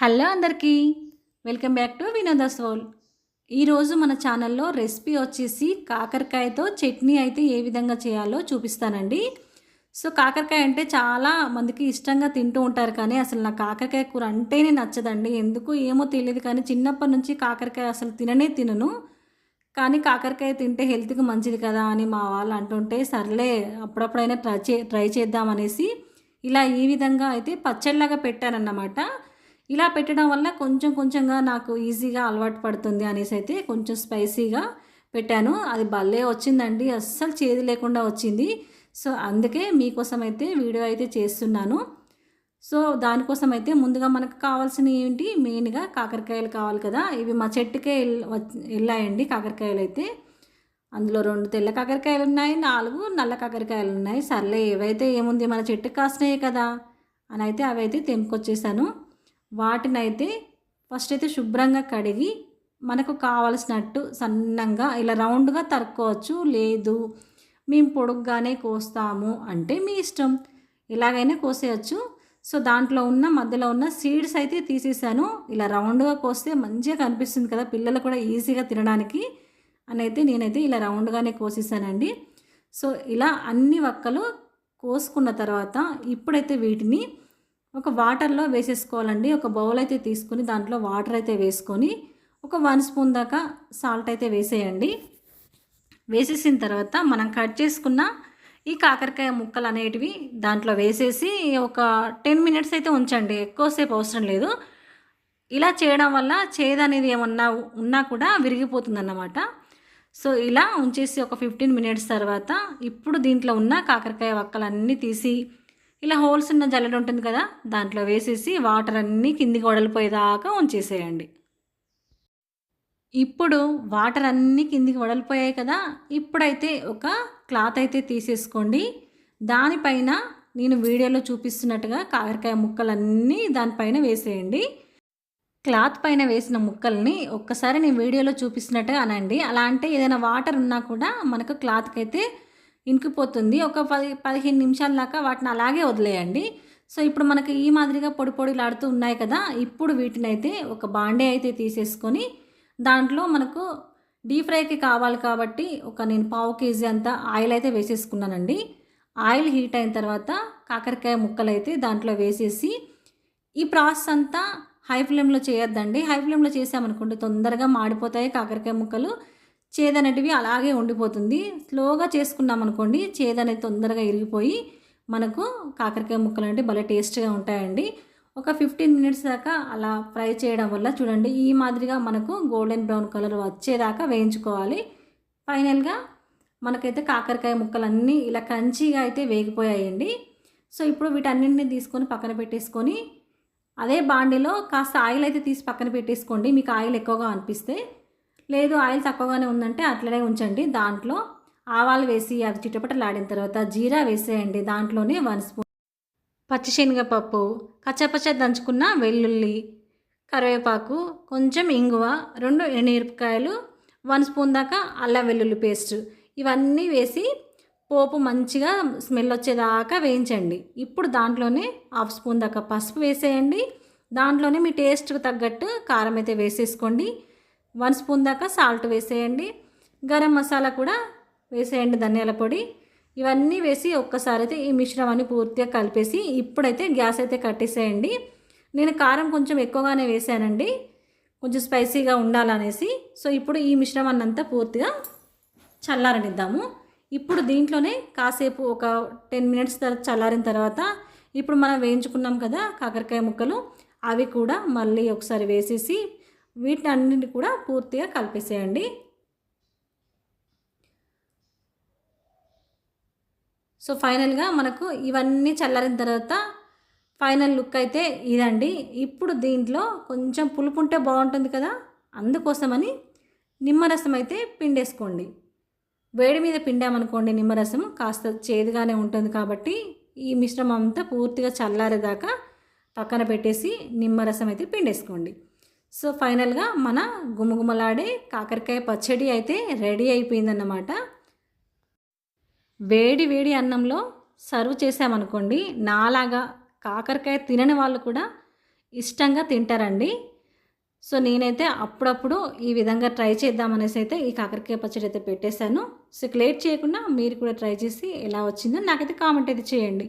Hello అందరికీ. Welcome back to Vinoda soul. ఈరోజు మన ఛానల్లో రెసిపీ వచ్చేసి కాకరకాయతో చట్నీ అయితే ఏ విధంగా చేయాలో చూపిస్తానండి. సో కాకరకాయ అంటే చాలా మందికి ఇష్టంగా తింటూ ఉంటారు కానీ అసలు నా కాకరకాయ కూర అంటేనే నచ్చదండి. ఎందుకు ఏమో తెలియదు కానీ చిన్నప్పటి నుంచి కాకరకాయ అసలు తిననే తినను. కానీ కాకరకాయ తింటే హెల్త్కి మంచిది కదా అని మా వాళ్ళు అంటుంటే సర్లే అప్పుడప్పుడైనా ట్రై చే ట్రై చేద్దామనేసి ఇలా ఈ విధంగా అయితే పచ్చళ్ళగా పెట్టానన్నమాట ఇలా పెట్టడం వల్ల కొంచెం కొంచెంగా నాకు ఈజీగా అలవాటు పడుతుంది అనేసి అయితే కొంచెం స్పైసీగా పెట్టాను. అది భలే వచ్చిందండి. అస్సలు చేదు లేకుండా వచ్చింది. సో అందుకే మీకోసం అయితే వీడియో అయితే చేస్తున్నాను. సో దానికోసం అయితే ముందుగా మనకు కావాల్సినవి ఏంటి? మెయిన్గా కాకరకాయలు కావాలి కదా. ఇవి మా చెట్టుకే వెళ్ళాయండి కాకరకాయలు అయితే. అందులో రెండు తెల్ల కాకరకాయలు ఉన్నాయి నాలుగు నల్ల కాకరకాయలు ఉన్నాయి. సర్లే ఏవైతే ఏముంది? మన చెట్టుకు కాసినాయి కదా అని అయితే అవి అయితే తెంపుకొచ్చేసాను. వాటినైతే ఫస్ట్ అయితే శుభ్రంగా కడిగి మనకు కావలసినట్టు సన్నంగా ఇలా రౌండ్గా తరుక్కోవచ్చు. లేదు మేము పొడుగ్గానే కోస్తాము అంటే మీ ఇష్టం. ఎలాగైనా కోసేయచ్చు. సో దాంట్లో ఉన్న మధ్యలో ఉన్న సీడ్స్ అయితే తీసేసాను. ఇలా రౌండ్గా కోస్తే మంచిగా కనిపిస్తుంది కదా పిల్లలు కూడా ఈజీగా తినడానికి అని అయితే నేనైతే ఇలా రౌండ్గానే కోసేసానండి. సో ఇలా అన్ని వక్కలు కోసుకున్న తర్వాత ఇప్పుడైతే వీటిని ఒక వాటర్లో వేసేసుకోవాలండి. ఒక బౌల్ అయితే తీసుకుని దాంట్లో వాటర్ అయితే వేసుకొని ఒక వన్ స్పూన్ దాకా సాల్ట్ అయితే వేసేయండి. వేసేసిన తర్వాత మనం కట్ చేసుకున్న ఈ కాకరకాయ ముక్కలు అనేటివి దాంట్లో వేసేసి ఒక టెన్ మినిట్స్ అయితే ఉంచండి. ఎక్కువసేపు అవసరం లేదు. ఇలా చేయడం వల్ల చేదు అనేది ఏమన్నా ఉన్నా కూడా విరిగిపోతుందన్నమాట. సో ఇలా ఉంచేసి ఒక ఫిఫ్టీన్ మినిట్స్ తర్వాత ఇప్పుడు దీంట్లో ఉన్న కాకరకాయ వక్కలన్నీ తీసి ఇలా హోల్స్ ఉన్న జల్లెడ ఉంటుంది కదా దాంట్లో వేసేసి వాటర్ అన్నీ కిందికి వడలిపోయేదాకా ఉంచేసేయండి. ఇప్పుడు వాటర్ అన్నీ కిందికి వడలిపోయాయి కదా ఇప్పుడైతే ఒక క్లాత్ అయితే తీసేసుకోండి. దానిపైన నేను వీడియోలో చూపిస్తున్నట్టుగా కాకరకాయ ముక్కలన్నీ దానిపైన వేసేయండి. క్లాత్ పైన వేసిన ముక్కల్ని ఒక్కసారి నేను వీడియోలో చూపిస్తున్నట్టుగా అనండి. అలా అంటే ఏదైనా వాటర్ ఉన్నా కూడా మనకు క్లాత్కి అయితే ఇంకిపోతుంది ఒక పది పదిహేను నిమిషాల దాకా వాటిని అలాగే వదిలేయండి. సో ఇప్పుడు మనకి ఈ మాదిరిగా పొడి పొడిలాడుతూ ఉన్నాయి కదా ఇప్పుడు వీటిని అయితే ఒక బాండే అయితే తీసేసుకొని దాంట్లో మనకు డీప్ ఫ్రైకి కావాలి కాబట్టి ఒక నేను పావు కేజీ అంత ఆయిల్ అయితే వేసేసుకున్నానండి. ఆయిల్ హీట్ అయిన తర్వాత కాకరకాయ ముక్కలు అయితే దాంట్లో వేసేసి ఈ ప్రాసెస్ అంతా హై ఫ్లేమ్లో చేయొద్దండి. హై ఫ్లేమ్లో చేసామనుకోండి తొందరగా మాడిపోతాయి కాకరకాయ ముక్కలు. చేదనేటివి అలాగే ఉండిపోతుంది. స్లోగా చేసుకున్నాం అనుకోండి చేదనేది తొందరగా ఇరిగిపోయి మనకు కాకరకాయ ముక్కలు అంటే భలే టేస్ట్గా ఉంటాయండి. ఒక ఫిఫ్టీన్ మినిట్స్ దాకా అలా ఫ్రై చేయడం వల్ల చూడండి ఈ మాదిరిగా మనకు గోల్డెన్ బ్రౌన్ కలర్ వచ్చేదాకా వేయించుకోవాలి. ఫైనల్గా మనకైతే కాకరకాయ ముక్కలన్నీ ఇలా కంచిగా అయితే వేగిపోయాయండి. సో ఇప్పుడు వీటన్నింటిని తీసుకొని పక్కన పెట్టేసుకొని అదే బాండీలో కాస్త ఆయిల్ అయితే తీసి పక్కన పెట్టేసుకోండి. మీకు ఆయిల్ ఎక్కువగా అనిపిస్తే లేదు ఆయిల్ తక్కువగానే ఉందంటే అట్లనే ఉంచండి. దాంట్లో ఆవాలు వేసి అవి చిటపటలాడిన తర్వాత జీరా వేసేయండి. దాంట్లోనే వన్ స్పూన్ పచ్చిశనగపప్పు కచ్చపచ్చ దంచుకున్న వెల్లుల్లి కరివేపాకు కొంచెం ఇంగువ రెండు ఎండుమిరపకాయలు వన్ స్పూన్ దాకా అల్లం వెల్లుల్లి పేస్ట్. ఇవన్నీ వేసి పోపు మంచిగా స్మెల్ వచ్చేదాకా వేయించండి. ఇప్పుడు దాంట్లోనే హాఫ్ స్పూన్ దాకా పసుపు వేసేయండి. దాంట్లోనే మీ టేస్ట్కి తగ్గట్టు కారం అయితే వేసేసుకోండి. వన్ స్పూన్ దాకా సాల్ట్ వేసేయండి. గరం మసాలా కూడా వేసేయండి ధనియాల పొడి. ఇవన్నీ వేసి ఒక్కసారి అయితే ఈ మిశ్రమాన్ని పూర్తిగా కలిపేసి ఇప్పుడైతే గ్యాస్ అయితే కట్టేసేయండి. నేను కారం కొంచెం ఎక్కువగానే వేసానండి. కొంచెం స్పైసీగా ఉండాలనేసి. సో ఇప్పుడు ఈ మిశ్రమాన్ని అంతా పూర్తిగా చల్లారనిద్దాము. ఇప్పుడు దీంట్లోనే కాసేపు ఒక టెన్ మినిట్స్ తర్వాత చల్లారిన తర్వాత ఇప్పుడు మనం వేయించుకున్నాం కదా కాకరకాయ ముక్కలు అవి కూడా మళ్ళీ ఒకసారి వేసేసి వీటిని అన్నింటి కూడా పూర్తిగా కలిపేసేయండి. సో ఫైనల్గా మనకు ఇవన్నీ చల్లారిన తర్వాత ఫైనల్ లుక్ అయితే ఇదండి. ఇప్పుడు దీంట్లో కొంచెం పులుపు ఉంటే బాగుంటుంది కదా అందుకోసమని నిమ్మరసం అయితే పిండేసుకోండి. వేడి మీద పిండామనుకోండి నిమ్మరసం కాస్త చేదుగానే ఉంటుంది కాబట్టి ఈ మిశ్రమం అంతా పూర్తిగా చల్లారేదాకా పక్కన పెట్టేసి నిమ్మరసం అయితే పిండేసుకోండి. సో ఫైనల్గా మన గుమగుమలాడే కాకరకాయ పచ్చడి అయితే రెడీ అయిపోయిందన్నమాట. వేడి వేడి అన్నంలో సర్వ్ చేసామనుకోండి నాలాగా కాకరకాయ తినని వాళ్ళు కూడా ఇష్టంగా తింటారండి. సో నేనైతే అప్పుడప్పుడు ఈ విధంగా ట్రై చేద్దామనేసి అయితే ఈ కాకరకాయ పచ్చడి అయితే పెట్టేశాను. సో లేట్ చేయకుండా మీరు కూడా ట్రై చేసి ఎలా వచ్చిందో నాకైతే కామెంట్ అయితే చేయండి.